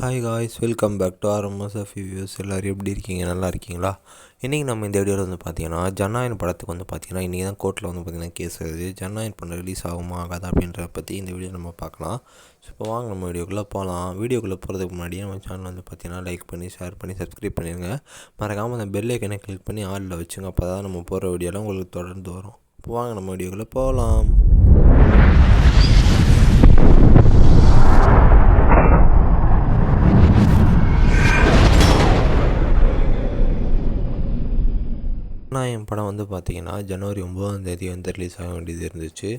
Hi guys welcome back to RMS of views எல்லோரும் எப்படி இருக்கீங்க? நல்லா இருக்கீங்களா? இன்றைக்கி நம்ம இந்த வீடியோவில் வந்து பார்த்தீங்கன்னா ஜனநாயகன் படத்துக்கு வந்து பார்த்தீங்கன்னா இன்றைக்கி தான் கோர்ட்டில் வந்து பார்த்திங்கன்னா கேஸ் வருது. ஜன்னாயன் படம் ரிலீஸ் ஆகுமா ஆகாதா அப்படின்றத பற்றி இந்த வீடியோ நம்ம பார்க்கலாம். ஸோ இப்போ வாங்க நம்ம வீடியோக்குள்ளே போகலாம் வீடியோக்குள்ளே போகிறதுக்கு முன்னாடி நம்ம சேனல் வந்து பார்த்தீங்கன்னா லைக் பண்ணி ஷேர் பண்ணி சப்ஸ்கிரைப் பண்ணிடுங்க மறக்காமல் அந்த பெல் ஐக்கனை கிளிக் பண்ணி ஆளில் வச்சுங்க. அப்போ தான் நம்ம போகிற வீடியோலாம் உங்களுக்கு தொடர்ந்து வரும். இப்போ வாங்க நம்ம வீடியோக்குள்ளே போகலாம் நாயம் படம் வந்து பார்த்திங்கன்னா ஜனவரி ஒம்பதாம் தேதி வந்து ரிலீஸ் ஆக வேண்டியது இருந்துச்சு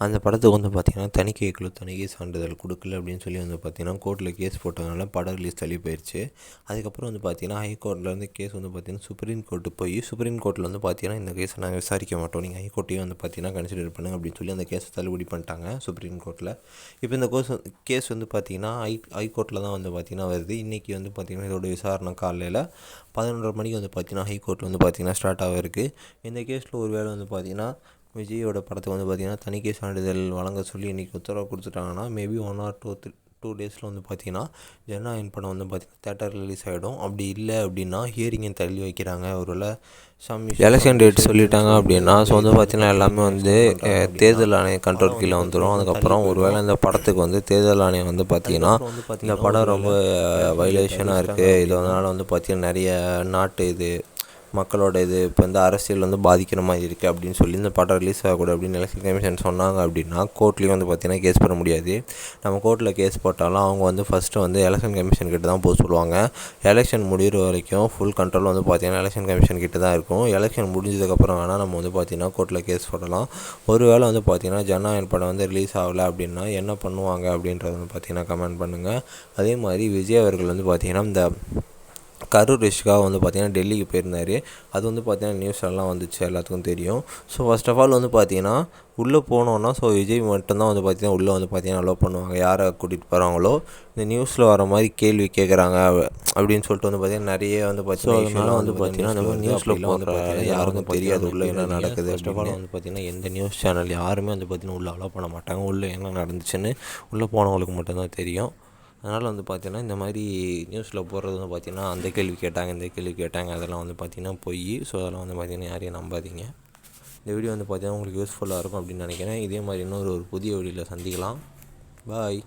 அந்த படத்துக்கு வந்து பார்த்திங்கன்னா தணிக்கை குழு தணிக்கை சான்றிதழ் கொடுக்கல அப்படின்னு சொல்லி வந்து பார்த்திங்கன்னா கோர்ட்டில் கேஸ் போட்டதுனால படம் ரிலீஸ் தள்ளி போயிடுச்சு அதுக்கப்புறம் வந்து பார்த்திங்கன்னா ஹைகோர்ட்டில் வந்து கேஸ் வந்து பார்த்திங்கன்னா சுப்ரீம் கோர்ட்டு போய் சுப்ரீம் கோர்ட்டில் வந்து பார்த்திங்கன்னா இந்த கேஸை நாங்கள் விசாரிக்க மாட்டோம் நீங்கள் ஹைகோர்ட்டையும் வந்து பார்த்திங்கன்னா கன்சிடர் பண்ணுங்க அப்படின்னு சொல்லி அந்த கேஸை தள்ளுபடி பண்ணிட்டாங்க சுப்ரீம் கோர்ட்டில் இப்போ இந்த கோஸ் கேஸ் வந்து பார்த்திங்கன்னா ஹை ஹைகோர்ட்டில் தான் வந்து பார்த்திங்கன்னா வருது இன்றைக்கி வந்து பார்த்திங்கன்னா இதோட விசாரணை காலையில் பதினொன்றரை மணிக்கு வந்து பார்த்திங்கன்னா ஹைகோர்ட்டில் வந்து பார்த்திங்கன்னா ஸ்டார்ட் ஆக இருக்குது இந்த கேஸில் ஒரு வேளை வந்து பார்த்திங்கன்னா விஜயோட படத்துக்கு வந்து பார்த்திங்கன்னா தணிக்கை சான்றிதழ் வழங்க சொல்லி இன்றைக்கி உத்தரவு கொடுத்துட்டாங்கன்னா maybe one or two three two டேஸில் வந்து பார்த்திங்கன்னா ஜனநாயகன் படம் வந்து பார்த்திங்கன்னா தேட்டர் ரிலீஸ் ஆகிடும் அப்படி இல்லை அப்படின்னா ஹியரிங்கை தள்ளி வைக்கிறாங்க. ஒருவேளை சம் எலெக்ஷன் டேட் சொல்லிட்டாங்க அப்படின்னா ஸோ வந்து பார்த்திங்கன்னா எல்லாமே வந்து தேர்தல் ஆணைய கண்ட்ரோல் கீழே வந்துடும் அதுக்கப்புறம் ஒருவேளை இந்த படத்துக்கு வந்து தேர்தல் ஆணையம் வந்து பார்த்திங்கன்னா இந்த படம் ரொம்ப வைலேஷனாக இருக்குது இது அதனால் வந்து பார்த்திங்கன்னா நிறைய நாட்டு இது மக்களோட இது இப்போ வந்து அரசியல் வந்து பாதிக்கிற மாதிரி இருக்குது அப்படின்னு சொல்லி இந்த படம் ரிலீஸ் ஆகக்கூடாது அப்படின்னு எலெக்ஷன் கமிஷன் சொன்னாங்க அப்படின்னா கோர்ட்லேயும் வந்து பார்த்திங்கன்னா கேஸ் பண்ண முடியாது. நம்ம கோர்ட்டில் கேஸ் போட்டாலும் அவங்க வந்து ஃபஸ்ட்டு வந்து எலெக்ஷன் கமிஷன் கிட்ட தான் போக சொல்லுவாங்க. எலெக்ஷன் முடிகிற வரைக்கும் ஃபுல் கண்ட்ரோல் வந்து பார்த்திங்கன்னா எலெக்ஷன் கமிஷன் கிட்ட தான் இருக்கும். எலெக்ஷன் முடிஞ்சதுக்கப்புறம் வேணால் நம்ம வந்து பார்த்தீங்கன்னா கோர்ட்டில் கேஸ் போடலாம். ஒருவேளை வந்து பார்த்திங்கன்னா ஜனநாயகன் படம் வந்து ரிலீஸ் ஆகலை அப்படின்னா என்ன பண்ணுவாங்க அப்படின்றத வந்து பார்த்தீங்கன்னா கமெண்ட் பண்ணுங்கள் அதே மாதிரி விஜய் அவர்கள் வந்து பார்த்திங்கன்னா இந்த கரூர் ரிஷ்காக வந்து பார்த்தீங்கன்னா டெல்லிக்கு போயிருந்தார். அது வந்து பார்த்தீங்கன்னா நியூஸ்லலாம் வந்துச்சு எல்லாத்துக்கும் தெரியும். ஸோ ஃபர்ஸ்ட் ஆஃப் ஆல் வந்து பார்த்தீங்கன்னா உள்ளே போனோன்னா ஸோ விஜய் மட்டும்தான் வந்து பார்த்தீங்கன்னா உள்ளே வந்து பார்த்தீங்கன்னா அலோவ் பண்ணுவாங்க. யாரை கூட்டிகிட்டு போகிறாங்களோ இந்த நியூஸில் வர மாதிரி கேள்வி கேட்குறாங்க அப்படின்னு சொல்லிட்டு வந்து பார்த்தீங்கன்னா நிறைய வந்து பார்த்தீங்கன்னா வந்து பார்த்தீங்கன்னா அந்த மாதிரி நியூஸில் போகிற யாருக்கும் தெரியாது உள்ளே என்ன நடக்குது ஃபர்ஸ்ட் ஆஃப் ஆல் வந்து பார்த்தீங்கன்னா எந்த நியூஸ் சேனல் யாருமே வந்து பார்த்தீங்கன்னா உள்ளே அலோவ் பண்ண மாட்டாங்க. உள்ளே என்ன நடந்துச்சுன்னு உள்ளே போனவங்களுக்கு மட்டும்தான் தெரியும். அதனால் வந்து பார்த்தீங்கன்னா இந்த மாதிரி நியூஸில் போடுறது வந்து பார்த்தீங்கன்னா அந்த கேள்வி கேட்டாங்க இந்த கேள்வி கேட்டாங்க அதெல்லாம் வந்து பார்த்தீங்கன்னா பொய். ஸோ அதெல்லாம் வந்து பார்த்தீங்கன்னா யாரையும் நம்பாதீங்க. இந்த வீடியோ வந்து பார்த்தீங்கன்னா உங்களுக்கு யூஸ்ஃபுல்லாக இருக்கும் அப்படின்னு நினைக்கிறேன். இதே மாதிரி இன்னொரு ஒரு புதிய வீடியோவில் சந்திக்கலாம். பாய்